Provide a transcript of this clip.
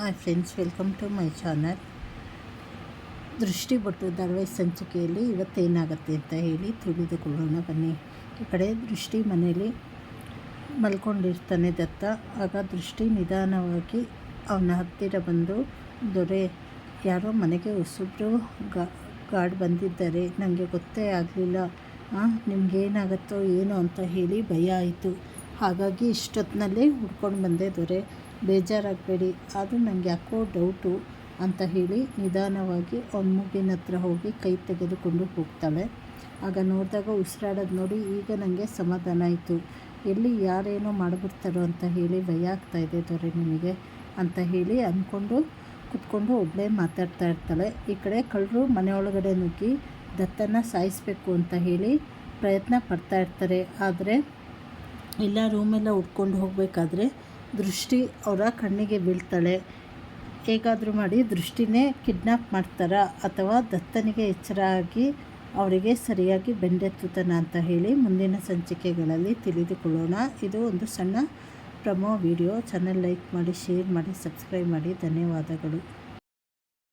Hi friends, welcome to my channel. Drishti Bottu ಧಾರಾವಾಹಿ ಸಂಚಿಕೆಯಲ್ಲಿ ಇವತ್ತೇನಾಗುತ್ತೆ ಅಂತ ಹೇಳಿ ತಿಳಿದುಕೊಳ್ಳೋಣ. ಬನ್ನಿ, ಈ ಕಡೆ ದೃಷ್ಟಿ ಮನೆಯಲ್ಲಿ ಮಲ್ಕೊಂಡಿರ್ತಾನೆ ದತ್ತ. ಆಗ ದೃಷ್ಟಿ ನಿಧಾನವಾಗಿ ಅವನ ಹತ್ತಿರ ಬಂದು, ದೊರೆ, ಯಾರೋ ಮನೆಗೆ ಹೊಸಬ್ರು ಗಾರ್ಡ್ ಬಂದಿದ್ದಾರೆ. ನನಗೆ ಗೊತ್ತೇ ಆಗಲಿಲ್ಲ. ನಿಮಗೇನಾಗತ್ತೋ ಏನೋ ಅಂತ ಹೇಳಿ ಭಯ ಆಯಿತು. ಹಾಗಾಗಿ ಇಷ್ಟೊತ್ತಿನಲ್ಲೇ ಹುಡ್ಕೊಂಡು ಬಂದೆ ದೊರೆ. ಬೇಜಾರಾಗಬೇಡಿ. ಅದು ನನಗೆ ಯಾಕೋ ಡೌಟು ಅಂತ ಹೇಳಿ ನಿಧಾನವಾಗಿ ಅವ್ನ ಮೂಗಿನ ಹತ್ರ ಹೋಗಿ ಕೈ ತೆಗೆದುಕೊಂಡು ಹೋಗ್ತಾಳೆ. ಆಗ ನೋಡಿದಾಗ ಉಸಿರಾಡೋದು ನೋಡಿ ಈಗ ನನಗೆ ಸಮಾಧಾನ ಆಯಿತು. ಎಲ್ಲಿ ಯಾರೇನೋ ಮಾಡಿಬಿಡ್ತಾರೋ ಅಂತ ಹೇಳಿ ಭಯ ಆಗ್ತಾಯಿದೆ ದೊರೆ ನಿಮಗೆ ಅಂತ ಹೇಳಿ ಅಂದ್ಕೊಂಡು ಕುತ್ಕೊಂಡು ಒಬ್ಬಳೇ ಮಾತಾಡ್ತಾ ಇರ್ತಾಳೆ. ಈ ಕಡೆ ಕಳ್ಳರು ಮನೆಯೊಳಗಡೆ ನುಗ್ಗಿ ದತ್ತನ ಸಾಯಿಸಬೇಕು ಅಂತ ಹೇಳಿ ಪ್ರಯತ್ನ ಪಡ್ತಾ ಇರ್ತಾರೆ. ಆದರೆ ಇಲ್ಲ ರೂಮೆಲ್ಲ ಉಟ್ಕೊಂಡು ಹೋಗಬೇಕಾದ್ರೆ ದೃಷ್ಟಿ ಅವರ ಕಣ್ಣಿಗೆ ಬೀಳ್ತಾಳೆ. ಹೇಗಾದರೂ ಮಾಡಿ ದೃಷ್ಟಿನೇ ಕಿಡ್ನಾಪ್ ಮಾಡ್ತಾರಾ ಅಥವಾ ದತ್ತನಿಗೆ ಎಚ್ಚರ ಆಗಿ ಅವರಿಗೆ ಸರಿಯಾಗಿ ಬೆಂಡೆತ್ತುತ್ತಾನ ಅಂತ ಹೇಳಿ ಮುಂದಿನ ಸಂಚಿಕೆಗಳಲ್ಲಿ ತಿಳಿದುಕೊಳ್ಳೋಣ. ಇದು ಒಂದು ಸಣ್ಣ ಪ್ರಮೋ ವಿಡಿಯೋ. ಚಾನಲ್ ಲೈಕ್ ಮಾಡಿ, ಶೇರ್ ಮಾಡಿ, ಸಬ್ಸ್ಕ್ರೈಬ್ ಮಾಡಿ. ಧನ್ಯವಾದಗಳು.